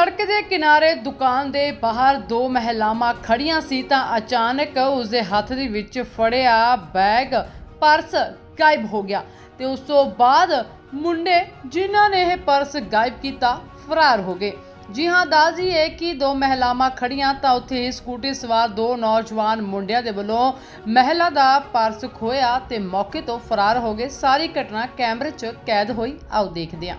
ਸੜਕ ਦੇ ਕਿਨਾਰੇ ਦੁਕਾਨ ਦੇ ਬਾਹਰ ਦੋ ਮਹਿਲਾਵਾਂ ਖੜੀਆਂ ਸੀ ਤਾਂ ਅਚਾਨਕ ਉਸਦੇ ਹੱਥ ਦੇ ਵਿੱਚ ਫੜਿਆ ਬੈਗ ਪਰਸ ਗਾਇਬ ਹੋ ਗਿਆ ਤੇ ਉਸ ਤੋਂ ਬਾਅਦ ਮੁੰਡੇ ਜਿਨ੍ਹਾਂ ਨੇ ਇਹ ਪਰਸ ਗਾਇਬ ਕੀਤਾ ਫਰਾਰ ਹੋ ਗਏ। ਜੀ ਹਾਂ, ਦਾਜ਼ੀ ਹੈ ਕਿ ਦੋ ਮਹਿਲਾਵਾਂ ਖੜੀਆਂ ਤਾਂ ਉੱਥੇ ਹੀ ਸਕੂਟੀ ਸਵਾਰ ਦੋ ਨੌਜਵਾਨ ਮੁੰਡਿਆਂ ਦੇ ਵੱਲੋਂ ਮਹਿਲਾ ਦਾ ਪਰਸ ਖੋਇਆ ਤੇ ਮੌਕੇ ਤੋਂ ਫਰਾਰ ਹੋ ਗਏ। ਸਾਰੀ ਘਟਨਾ ਕੈਮਰੇ 'ਚ ਕੈਦ ਹੋਈ। ਆਓ ਦੇਖਦੇ ਹਾਂ।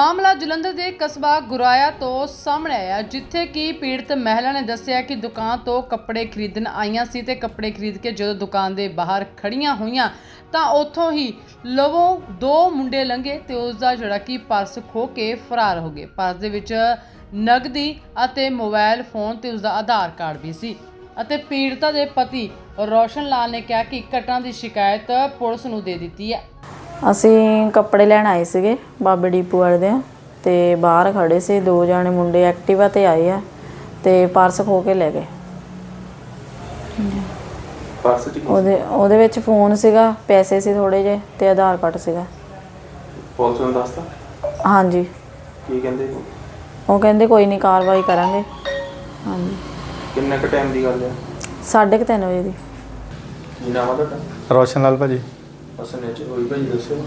ਮਾਮਲਾ ਜਲੰਧਰ ਦੇ ਕਸਬਾ ਗੁਰਾਇਆ ਤੋਂ ਸਾਹਮਣੇ ਆਇਆ, ਜਿੱਥੇ ਕਿ ਪੀੜਤ ਮਹਿਲਾ ਨੇ ਦੱਸਿਆ ਕਿ ਦੁਕਾਨ ਤੋਂ ਕੱਪੜੇ ਖਰੀਦਣ ਆਈਆਂ ਸੀ ਤੇ ਕੱਪੜੇ ਖਰੀਦ ਕੇ ਜਦੋਂ ਦੁਕਾਨ ਦੇ ਬਾਹਰ ਖੜੀਆਂ ਹੋਈਆਂ, ਤਾਂ ਉੱਥੋਂ ਹੀ ਲਵੋਂ ਦੋ ਮੁੰਡੇ ਲੰਘੇ ਤੇ ਉਸ ਦਾ ਜਿਹੜਾ ਕਿ ਪਰਸ ਖੋ ਕੇ ਫਰਾਰ ਹੋ ਗਏ। ਪਰਸ ਦੇ ਵਿੱਚ ਨਗਦੀ ਅਤੇ ਮੋਬਾਈਲ ਫੋਨ ਤੇ ਉਸ ਦਾ ਆਧਾਰ ਕਾਰਡ ਵੀ ਸੀ ਅਤੇ ਪੀੜਤਾ ਦੇ ਪਤੀ ਰੋਸ਼ਨ ਲਾਲ ਨੇ ਕਿਹਾ ਕਿ ਘਟਨਾ ਦੀ ਸ਼ਿਕਾਇਤ ਪੁਲਿਸ ਨੂੰ ਦੇ ਦਿੱਤੀ ਹੈ। ਅਸੀਂ ਕੱਪੜੇ ਲੈਣ ਆਏ ਸੀਗੇ ਬਾਬੇ ਡੀਪੂ ਵਾਲੇ ਦੇ ਤੇ ਬਾਹਰ ਖੜੇ ਸੀ ਦੋ ਜਾਣੇ ਮੁੰਡੇ ਐਕਟਿਵਾ ਤੇ ਆਏ ਆ ਤੇ ਪਰਸ ਖੋ ਕੇ ਲੈ ਗਏ। ਪਰਸ ਚ ਕੀ ਉਹਦੇ ਉਹਦੇ ਵਿੱਚ ਫੋਨ ਸੀਗਾ ਪੈਸੇ ਸੀ ਥੋੜੇ ਜੇ ਤੇ ਆਧਾਰ ਕਾਰਡ ਸੀਗਾ। ਪੁਲਿਸ ਨੂੰ ਦੱਸਤਾ? ਹਾਂਜੀ। ਕੀ ਕਹਿੰਦੇ? ਉਹ? ਉਹ ਕਹਿੰਦੇ ਕੋਈ ਨਹੀਂ ਕਾਰਵਾਈ ਕਰਾਂਗੇ। ਹਾਂਜੀ। ਕਿੰਨੇ ਕ ਟਾਈਮ ਦੀ ਗੱਲ ਹੈ ਸਾਢੇ ਕੁ ਤਿੰਨ ਵਜੇ ਦੀ। ਕੀ ਨਾਮ ਆ ਤੁਹਾਡਾ? ਰੋਸ਼ਨ ਲਾਲ ਭਾਜੀ। ਅਸਨੇ ਚ ਹੋਈ ਭਾਈ ਦੱਸੋ।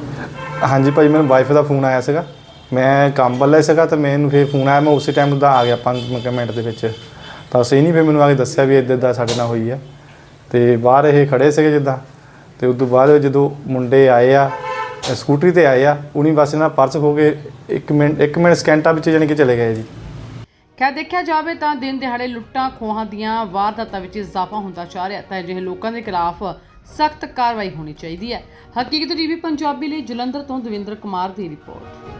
ਹਾਂਜੀ ਭਾਜੀ ਮੈਨੂੰ ਵਾਈਫ ਦਾ ਫੋਨ ਆਇਆ ਸੀਗਾ। ਮੈਂ ਕੰਮ ਵੱਲ ਸੀਗਾ ਤਾਂ ਮੈਨੂੰ ਫਿਰ ਫੋਨ ਆਇਆ, ਮੈਂ ਉਸੇ ਟਾਈਮ ਦਾ ਆ ਗਿਆ 5 ਮਿੰਟ ਦੇ ਵਿੱਚ। ਤਾਂ ਅਸੀਂ ਨਹੀਂ ਫਿਰ ਮੈਨੂੰ ਆ ਕੇ ਦੱਸਿਆ ਵੀ ਇੱਦਾਂ ਇੱਦਾਂ ਸਾਡੇ ਨਾਲ ਹੋਈ ਆ। ਤੇ ਬਾਹਰ ਇਹ ਖੜੇ ਸੀਗੇ ਜਿੱਦਾਂ। ਤੇ ਉਸ ਤੋਂ ਬਾਅਦ ਜਦੋਂ ਮੁੰਡੇ ਆਏ ਆ ਸਕੂਟਰੀ ਤੇ ਆਏ ਆ, ਉਨੀ ਬਸ ਇਹਨਾਂ ਪਰਸ ਖੋ ਕੇ 1 ਮਿੰਟ 1 ਮਿੰਟ ਸਕਿੰਟਾਂ ਵਿੱਚ ਜਾਣੀ ਕਿ ਚਲੇ ਗਏ ਜੀ। ਖੈਰ, ਦੇਖਿਆ ਜਾਵੇ ਤਾਂ ਦਿਨ ਦਿਹਾੜੇ ਲੁੱਟਾਂ ਖੋਹਾਂ ਦੀਆਂ ਵਾਰਦਾਤਾਂ ਵਿੱਚ ਇਜ਼ਾਫਾ ਹੁੰਦਾ ਜਾ ਰਿਹਾ ਤਾਂ ਅਜਿਹੇ ਲੋਕਾਂ ਦੇ ਖਿਲਾਫ ਸਖਤ ਕਾਰਵਾਈ ਹੋਣੀ ਚਾਹੀਦੀ ਹੈ। ਹਕੀਕਤ ਟੀਵੀ ਪੰਜਾਬੀ ਲਈ ਜਲੰਧਰ ਤੋਂ ਦਵਿੰਦਰ ਕੁਮਾਰ ਦੀ ਰਿਪੋਰਟ।